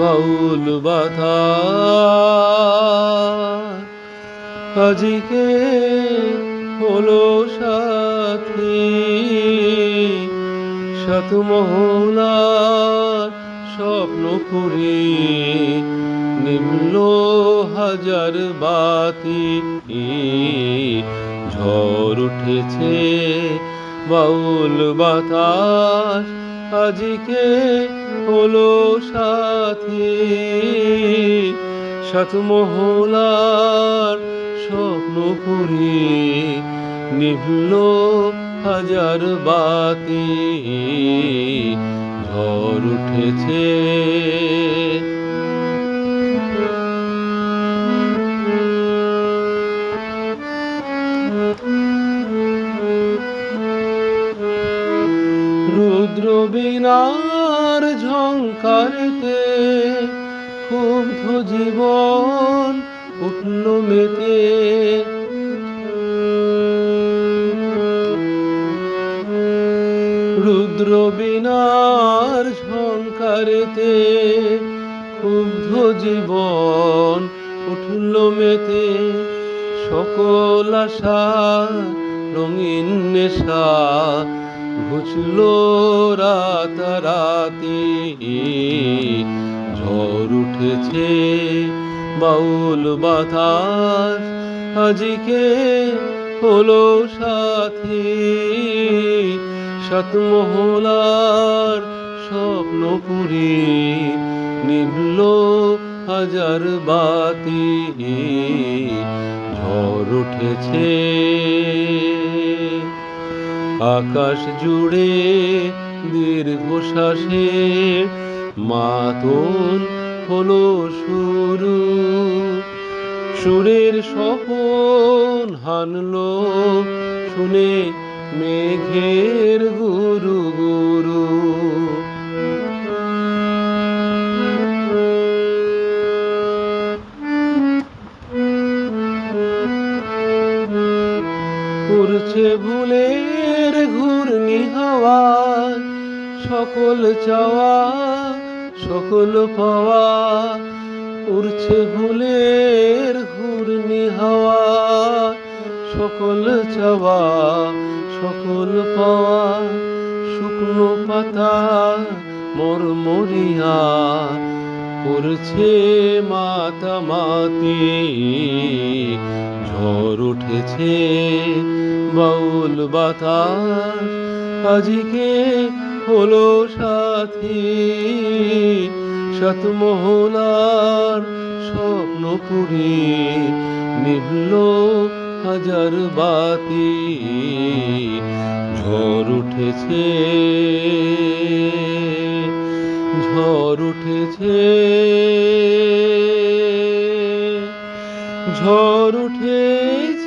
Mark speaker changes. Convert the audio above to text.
Speaker 1: বাউল বাধা। আজকে হলো সাথী, সাত মহলার স্বপ্ন পুরি নিম্ন হাজার বাতি। ঝড় উঠেছে বাউল বাতাস আজকে হলো সাথী। সাত মহলার স্বপ্ন পুরি নিভল হাজার বাতি। ঝড় উঠেছে রুদ্র বিনার ঝঙ্কারতে ক্ষুব্ধ জীবন উঠল মেতে। রুদ্র বিনার ঝঙ্কারেতে ক্ষুব্ধ জীবন উঠল মেতে। সকল আশা, রঙিন নেশা ঘুচল রাতারাতি। ঝড় উঠেছে বাউল বাতাস আজকে হলো সাথী। সাত মহলার স্বপ্ন পুরি, নিভল হাজার বাতি। ঝড় উঠেছে আকাশ জুড়ে দীর্ঘশ্বাসে মাতন হলো শুরু। সুরের সপন হানলো শুনে মেঘের গুরু গুরু উড়ছে ভুলের ঘূর্ণি হাওয়া, সকল চাওয়া, সকল পাওয়া, উড়ছে ভুলের ঘূর্ণি হাওয়া, সকল চাওয়া, সকল পাওয়া, শুকনো পাতা মরমরিয়া করছে মাতামাতি, ঝড় উঠেছে বাউল বাতাস আজকে হলো সাথী। সতমোহনার মহলার স্বপ্ন পুরি, নিভল হাজার বাতি। ঝড় উঠেছে ঝড় উঠেছে ঝড় উঠেছে।